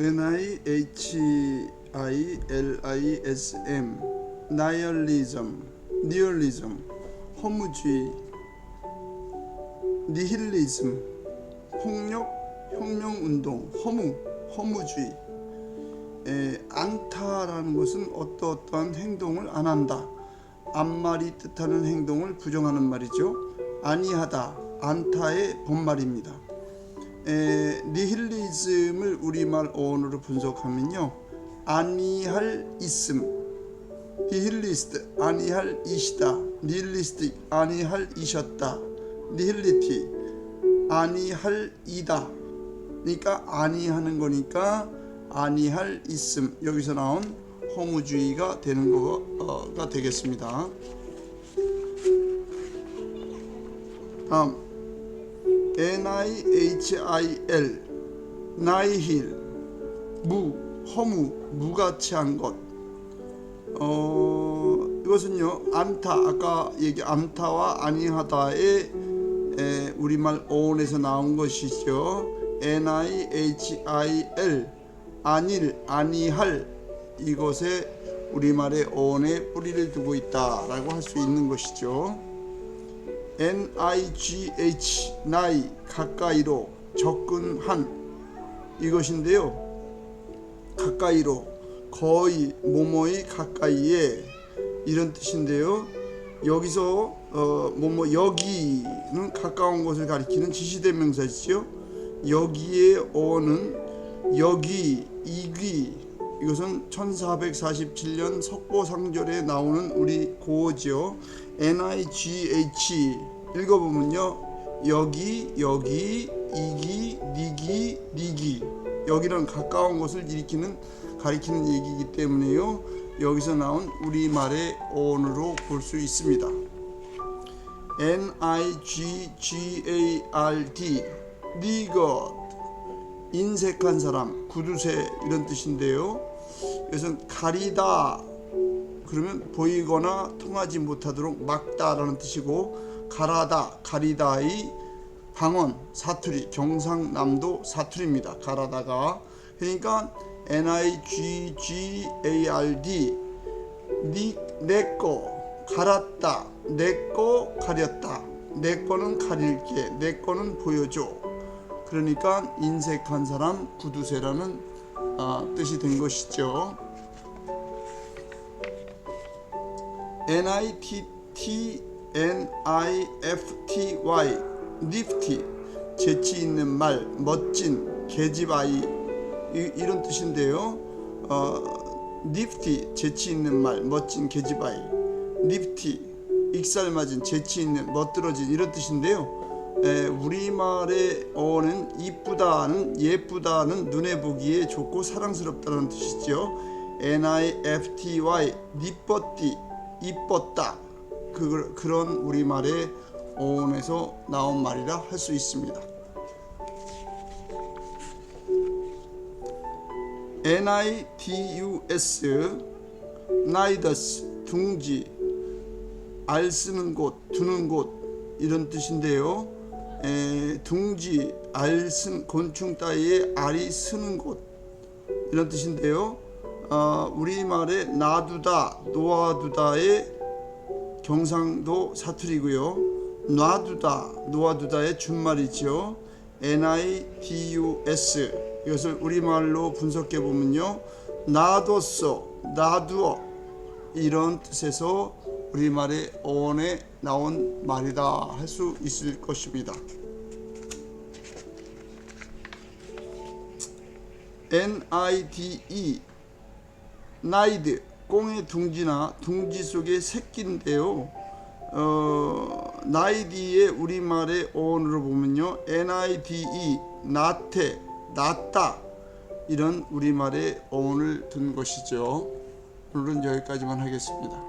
N-I-H-I-L-I-S-M 나이얼리즘, 니얼리즘, 허무주의, 니힐리즘, 폭력, 혁명운동, 허무, 허무주의 에, 안타라는 것은 어떠어떠한 행동을 안 한다. 앞말이 뜻하는 행동을 부정하는 말이죠. 아니하다, 안타의 본말입니다. 에, 니힐리즘을 우리말 어원으로 분석하면요. 아니할 있음, 니힐리스트, 아니할 이시다, 니힐리스틱, 아니할 이셨다, 니힐리티, 아니할 이다. 그러니까 아니하는 거니까 아니할 있음 여기서 나온 허무주의가 되는 거가 되겠습니다. 다음 N-I-H-I-L 나이힐 무 허무 무가치한 것 어, 이것은요 안타 아까 얘기 안타와 아니하다의 에, 우리말 어원에서 나온 것이죠. N-I-H-I-L 아닐 아니할 이것에 우리말의 어원에 뿌리를 두고 있다라고 할 수 있는 것이죠. N-I-G-H 나이 가까이로 접근한 이것인데요. 가까이로 거의 모모의 가까이에 이런 뜻인데요. 여기서 어, 뭐뭐 여기는 가까운 것을 가리키는 지시대명사이죠. 여기에 어는 여기 이귀 이것은 1447년 석보상절에 나오는 우리 고어지요. NIGH 읽어보면요. 여기 여기 이기 니기 니기 여기는 가까운 것을 일으키는 가리키는 얘기이기 때문에요. 여기서 나온 우리말의 어원으로 볼 수 있습니다. N I G G A R D 니것 인색한 사람 구두쇠 이런 뜻인데요. 이것은 가리다 그러면 보이거나 통하지 못하도록 막다라는 뜻이고 가라다 가리다의 방언 사투리 경상남도 사투리입니다. 가라다가. 그러니까 N I G G A R D. 니내거 갈았다 내거 가렸다 내 거는 가릴게 내 거는 보여줘. 그러니까 인색한 사람 구두쇠라는 아, 뜻이 된 것이죠. N I T T N I F T Y 니프티 재치 있는 말 멋진 계집아이 이, 이런 뜻인데요. 어, 니프티 재치 있는 말 멋진 계집아이. 니프티 익살맞은 재치 있는 멋들어진 이런 뜻인데요. 에, 우리말의 어는 이쁘다는 예쁘다는 눈에 보기에 좋고 사랑스럽다는 뜻이죠 N-I-F-T-Y 니뻗디 이뻤다. 그, 그런 우리말의 어원에서 나온 말이라 할 수 있습니다. NIDUS 나이더스 둥지 알 쓰는 곳 두는 곳 이런 뜻인데요 에, 둥지 알쓴 곤충 따위에 알이 쓰는 곳. 이런 뜻인데요. 어, 우리말에 놔두다 놓아두다의 경상도 사투리고요. 놔두다 놓아두다의 준말이죠 NIDUS 이것을 우리말로 분석해 보면요. 놔뒀어 놔두어. 이런 뜻에서 우리말의 어원에 나온 말이다 할 수 있을 것입니다 NIDE 나이드 꽁의 둥지나 둥지 속의 새끼인데요 어, 나이디의 우리말의 어원으로 보면요 NIDE 나태 낫다 이런 우리말의 어원을 둔 것이죠. 오늘은 여기까지만 하겠습니다.